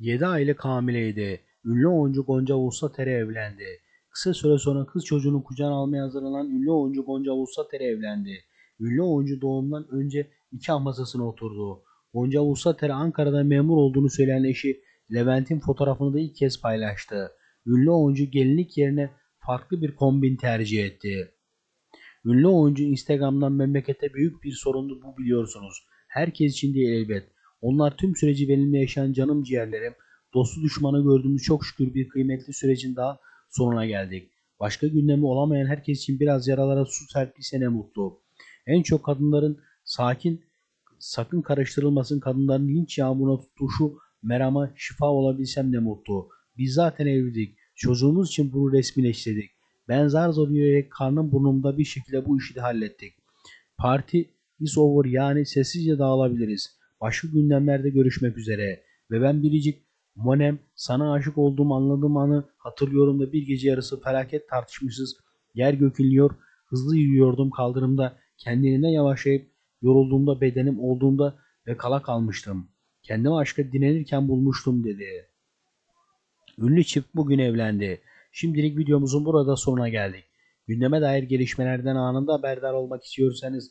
7 aylık hamileydi. Ünlü oyuncu Gonca Vusater'e evlendi. Kısa süre sonra kız çocuğunu kucağına almaya hazırlanan ünlü oyuncu Gonca Vusater'e evlendi. Ünlü oyuncu doğumdan önce nikah masasına oturdu. Gonca Vusater Ankara'da memur olduğunu söyleyen eşi Levent'in fotoğrafını da ilk kez paylaştı. Ünlü oyuncu gelinlik yerine farklı bir kombin tercih etti. Ünlü oyuncu Instagram'dan memlekete büyük bir sorundu bu biliyorsunuz. Herkes için değil elbet. Onlar tüm süreci benimle yaşayan canım ciğerlerim. Dostu düşmanı gördüğümüz çok şükür bir kıymetli sürecin daha sonuna geldik. Başka gündemi olamayan herkes için biraz yaralara su serpilse ne mutlu. En çok kadınların sakin, sakın karıştırılmasın kadınların linç yağmuruna tuttuğu şu merama şifa olabilsem ne mutlu. Biz zaten evlidik. Çocuğumuz için bunu resmileştirdik. Ben zar zor yürüyerek karnım burnumda bir şekilde bu işi de hallettik. Parti is over yani sessizce dağılabiliriz. Başka gündemlerde görüşmek üzere. Ve ben biricik Monem sana aşık olduğum anladığım anı hatırlıyorum da bir gece yarısı felaket tartışmışız. Yer gökülüyor. Hızlı yürüyordum kaldırımda. Kendiliğinden yavaşlayıp yorulduğumda bedenim olduğunda ve kala kalmıştım. Kendimi aşka dinlenirken bulmuştum dedi. Ünlü çift bugün evlendi. Şimdilik videomuzun burada sonuna geldik. Gündeme dair gelişmelerden anında haberdar olmak istiyorsanız